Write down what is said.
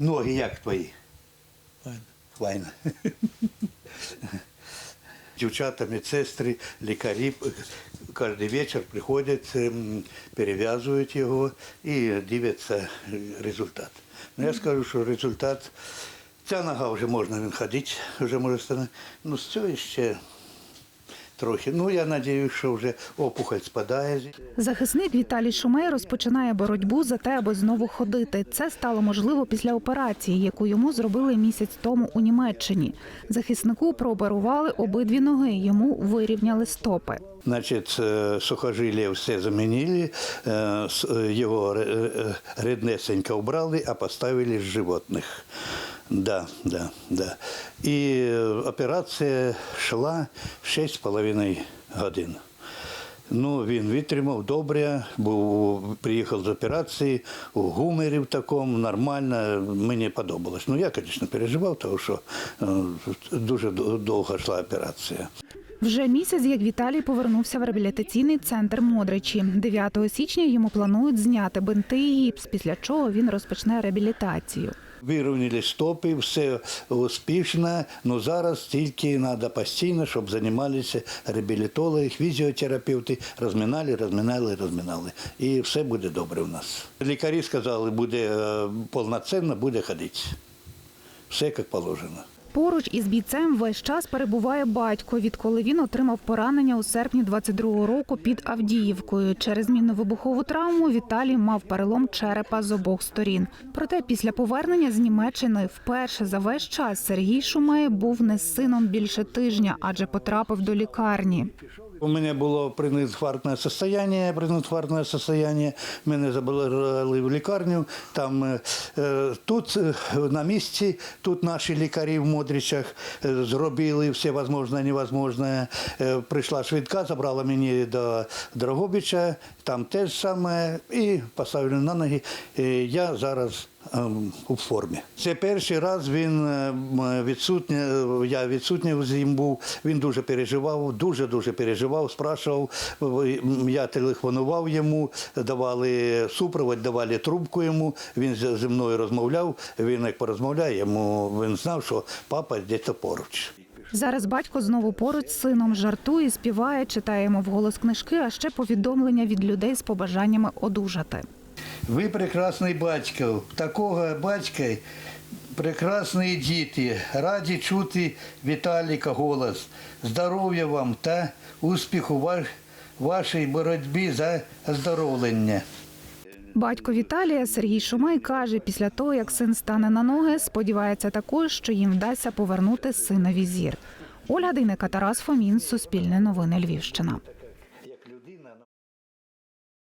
Ноги як твої? Файно. Файно. Дівчата, медсестри, лікарі кожен вечір приходять, ем, перев'язують його і дивляться результат. Ну, я скажу, що результат, ця нога вже можна він ходити, вже може стане. Ну, з цього ще трохи. Ну, я сподіваюся, що вже опухоль спадає. Захисник Віталій Шумей розпочинає боротьбу за те, аби знову ходити. Це стало можливо після операції, яку йому зробили місяць тому у Німеччині. Захиснику прооперували обидві ноги. Йому вирівняли стопи. Значить, е, сухожилля все замінили, е, е, його ріднесенько убрали, а поставили з животних. Да, да, да. І е, операція йшла 6,5 годин. Ну, він витримав добре, був, приїхав з операції у гуморі в такому, нормально, мені подобалось. Ну, я, звісно, переживав, тому що е, дуже довго йшла операція. Вже місяць, як Віталій повернувся в реабілітаційний центр Модричі. 9 січня йому планують зняти бинти і гіпс, після чого він розпочне реабілітацію. Вирівняли стопи, все успішно, але зараз тільки треба постійно, щоб займалися реабілітологи, фізіотерапевти, розминали, розминали, розминали. І все буде добре у нас. Лікарі сказали, буде е, повноцінно, буде ходити. Все як положено. Поруч із бійцем весь час перебуває батько, відколи він отримав поранення у серпні 22-го року під Авдіївкою. Через мінно-вибухову травму Віталій мав перелом черепа з обох сторін. Проте після повернення з Німеччини вперше за весь час Сергій Шумей був не з сином більше тижня, адже потрапив до лікарні. У мене було принадхвартне состояние, принадхвартне состояние. Мене забрали в лікарню. Там е, е, тут е, на місці, тут наші лікарі в Модричах е, зробили все можливе, невозможне. Е, Прийшла швидка, забрала мені до Дрогобича, там теж саме, і поставили на ноги. І Я зараз у формі. Це перший раз він е, відсутній, я відсутній з ним був. Він дуже переживав, дуже дуже переживав, спрашував. Я телефонував йому, давали супровод, давали трубку йому. Він зі мною розмовляв. Він як порозмовляє, йому він знав, що папа десь поруч. Зараз батько знову поруч з сином жартує, співає, читає йому вголос книжки, а ще повідомлення від людей з побажаннями одужати. Ви прекрасний батько. Такого батька прекрасні діти. Раді чути Віталіка голос. Здоров'я вам та успіху ваш, вашій боротьбі за оздоровлення. Батько Віталія Сергій Шумей каже, після того, як син стане на ноги, сподівається також, що їм вдасться повернути синові зір. Ольга Дейнека, Тарас Фомін, Суспільне новини Львівщина.